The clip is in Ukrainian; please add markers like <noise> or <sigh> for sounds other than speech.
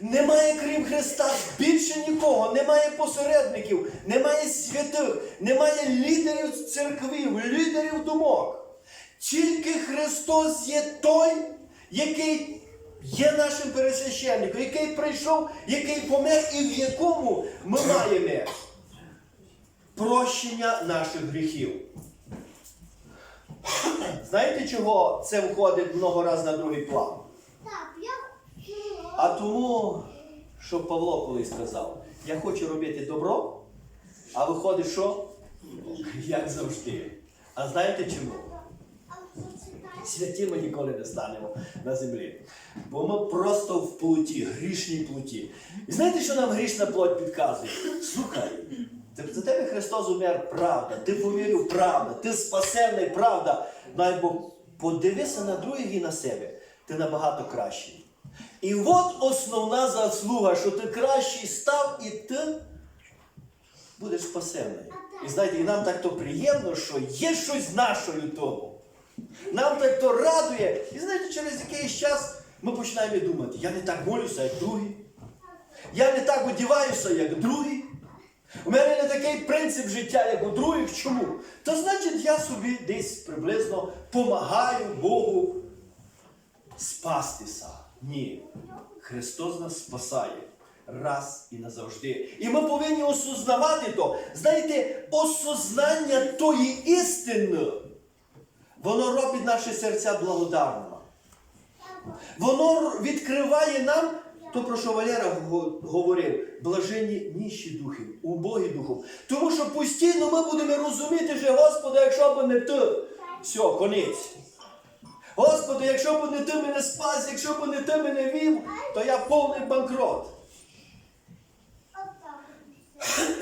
Немає крім Христа більше нікого, немає посередників, немає святих, немає лідерів церквів, лідерів думок. Тільки Христос є той, який є нашим пересвященником, який прийшов, який помер і в якому ми маємо прощення наших гріхів. Знаєте, чого це входить много разів на другий план? А тому, що Павло колись сказав, я хочу робити добро, а виходить, що? Як завжди. А знаєте чому? Святі ми ніколи не станемо на землі. Бо ми просто в плоті, грішній плоті. І знаєте, що нам грішна плоть підказує? Слухай, за тебе Христос умер, правда, ти повірив, правда, ти спасений, правда. Навіть бо подивися на других і на себе, ти набагато кращий. І от основна заслуга, що ти кращий став, і ти будеш спасений. І знаєте, і нам так то приємно, що є щось нашою тому. Нам так то радує. І знаєте, через якийсь час ми починаємо думати, я не так молюся, як другий. Я не так одіваюся, як другий. У мене не такий принцип життя, як у других. Чому? То значить, я собі десь приблизно помагаю Богу спастися. Ні. Христос нас спасає раз і назавжди. І ми повинні осознавати то. Знаєте, осознання тої істини, воно робить наші серця благодарними. Воно відкриває нам, то про що Валера говорив, блаженні ніщі духів, убогі духом. Тому що постійно ми будемо розуміти, що Господи, якщо б не ти, все, конець. Господи, якщо б не ти мене спас, якщо б не ти мене вів, то я повний банкрот. <laughs>